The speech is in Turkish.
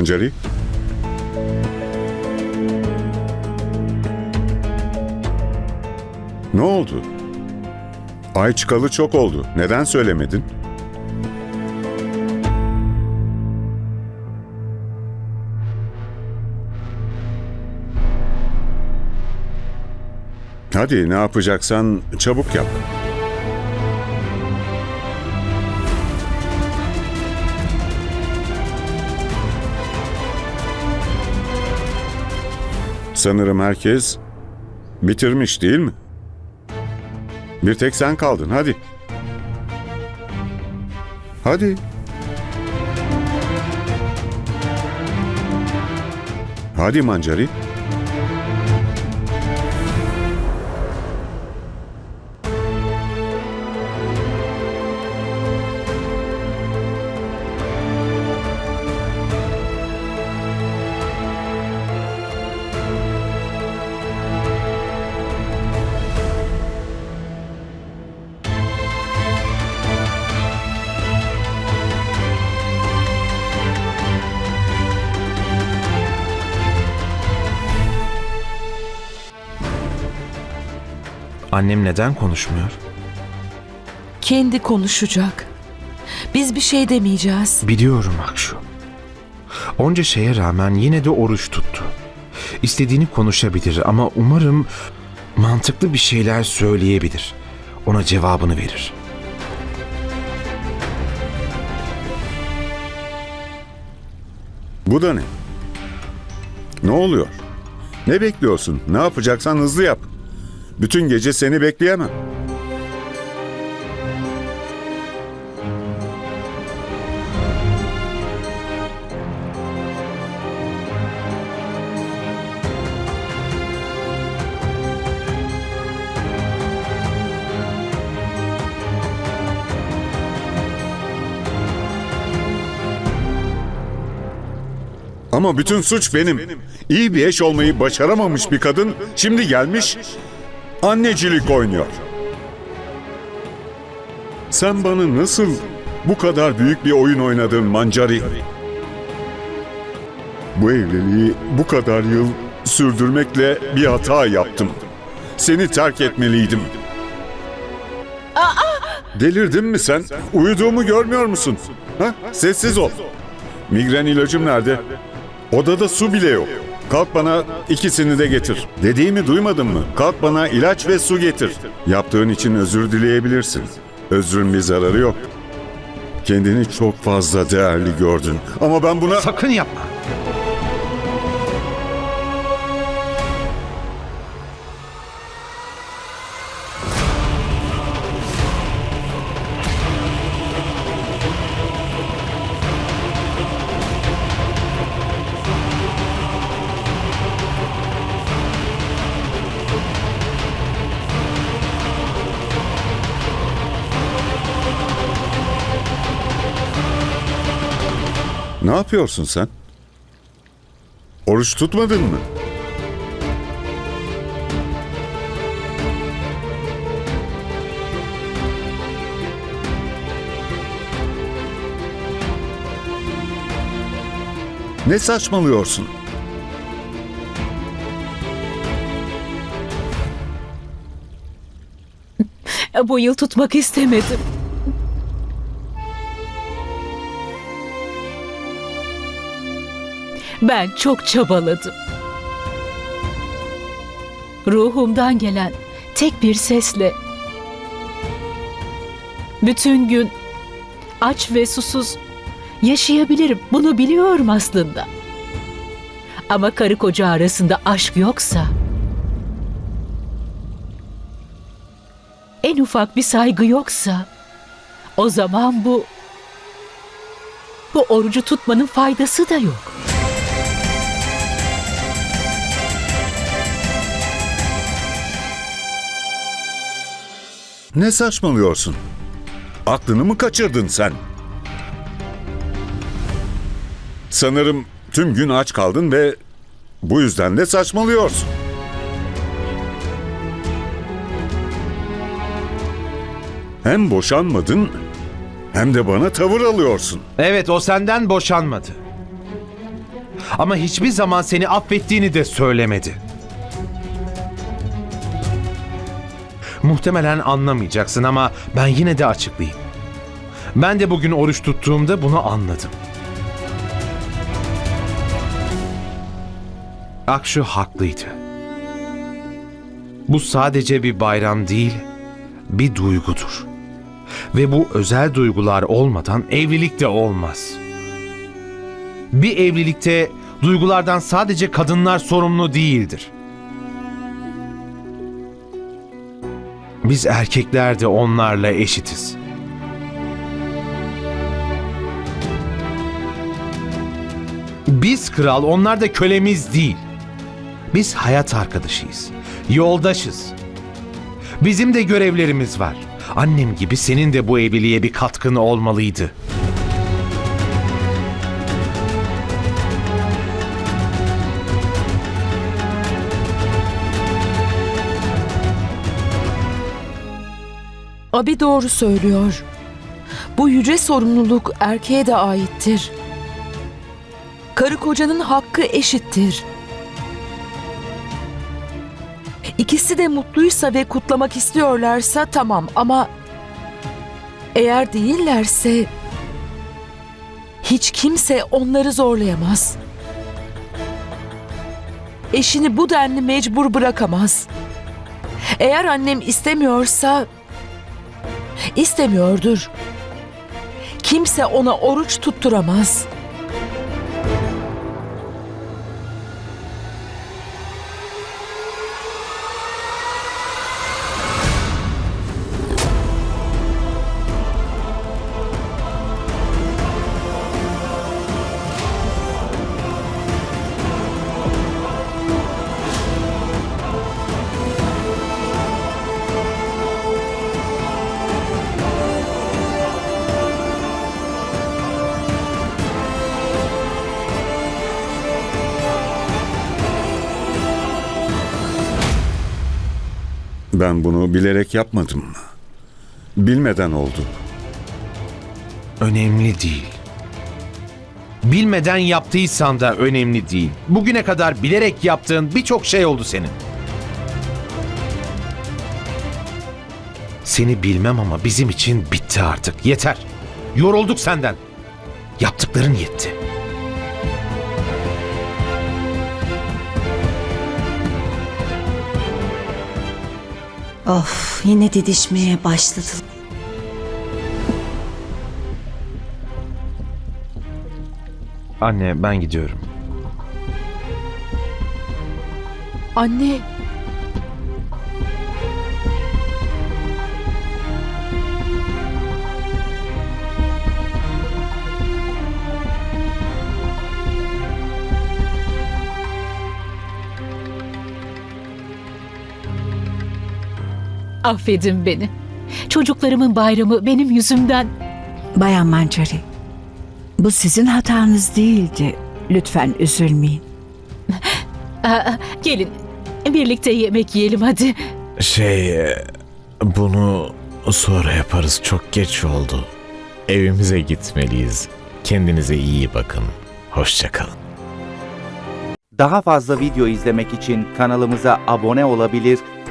Mancari? Ne oldu? Ay çıkalı çok oldu. Neden söylemedin? Hadi ne yapacaksan çabuk yap. Sanırım herkes bitirmiş değil mi? Bir tek sen kaldın hadi. Hadi. Hadi Mancari. Annem neden konuşmuyor? Kendi konuşacak. Biz bir şey demeyeceğiz. Biliyorum Akşu. Onca şeye rağmen yine de oruç tuttu. İstediğini konuşabilir ama umarım mantıklı bir şeyler söyleyebilir. Ona cevabını verir. Bu da ne? Ne oluyor? Ne bekliyorsun? Ne yapacaksan hızlı yap. Bütün gece seni bekleyemem. Ama bütün suç benim. İyi bir eş olmayı başaramamış bir kadın şimdi gelmiş annecilik oynuyor. Sen bana nasıl bu kadar büyük bir oyun oynadın Mancari? Bu evliliği bu kadar yıl sürdürmekle bir hata yaptım. Seni terk etmeliydim. Delirdin mi sen? Uyuduğumu görmüyor musun? Ha? Sessiz ol. Migren ilacım nerede? Odada su bile yok. Kalk bana ikisini de getir. Dediğimi duymadın mı? Kalk bana ilaç ve su getir. Yaptığın için özür dileyebilirsin. Özrün bir zararı yok. Kendini çok fazla değerli gördün. Ama ben buna... Sakın yapma. Ne yapıyorsun sen? Oruç tutmadın mı? Ne saçmalıyorsun? Bu yıl tutmak istemedim. Ben çok çabaladım. Ruhumdan gelen tek bir sesle bütün gün aç ve susuz yaşayabilirim. Bunu biliyorum aslında. Ama karı koca arasında aşk yoksa en ufak bir saygı yoksa o zaman bu bu orucu tutmanın faydası da yok. Ne saçmalıyorsun? Aklını mı kaçırdın sen? Sanırım tüm gün aç kaldın ve bu yüzden de saçmalıyorsun. Hem boşanmadın hem de bana tavır alıyorsun. Evet o senden boşanmadı. Ama hiçbir zaman seni affettiğini de söylemedi. Muhtemelen anlamayacaksın ama ben yine de açıklayayım. Ben de bugün oruç tuttuğumda bunu anladım. Akşu haklıydı. Bu sadece bir bayram değil, bir duygudur. Ve bu özel duygular olmadan evlilik de olmaz. Bir evlilikte duygulardan sadece kadınlar sorumlu değildir. Biz erkekler de onlarla eşitiz. Biz kral, onlar da kölemiz değil. Biz hayat arkadaşıyız. Yoldaşız. Bizim de görevlerimiz var. Annem gibi senin de bu evliliğe bir katkın olmalıydı. Abi doğru söylüyor. Bu yüce sorumluluk erkeğe de aittir. Karı kocanın hakkı eşittir. İkisi de mutluysa ve kutlamak istiyorlarsa tamam ama eğer değillerse hiç kimse onları zorlayamaz. Eşini bu denli mecbur bırakamaz. Eğer annem istemiyorsa istemiyordur. Kimse ona oruç tutturamaz. Ben bunu bilerek yapmadım. Bilmeden oldu. Önemli değil. Bilmeden yaptıysan da önemli değil. Bugüne kadar bilerek yaptığın birçok şey oldu senin. Seni bilmem ama bizim için bitti artık. Yeter. Yorulduk senden. Yaptıkların yetti. Of yine didişmeye başladı. Anne ben gidiyorum. Anne, Affedin beni. Çocuklarımın bayramı benim yüzümden. Bayan Mancari, bu sizin hatanız değildi. Lütfen üzülmeyin. Aa, gelin birlikte yemek yiyelim hadi. Şey, e, bunu sonra yaparız. Çok geç oldu. Evimize gitmeliyiz. Kendinize iyi bakın. Hoşçakalın. Daha fazla video izlemek için kanalımıza abone olabilir,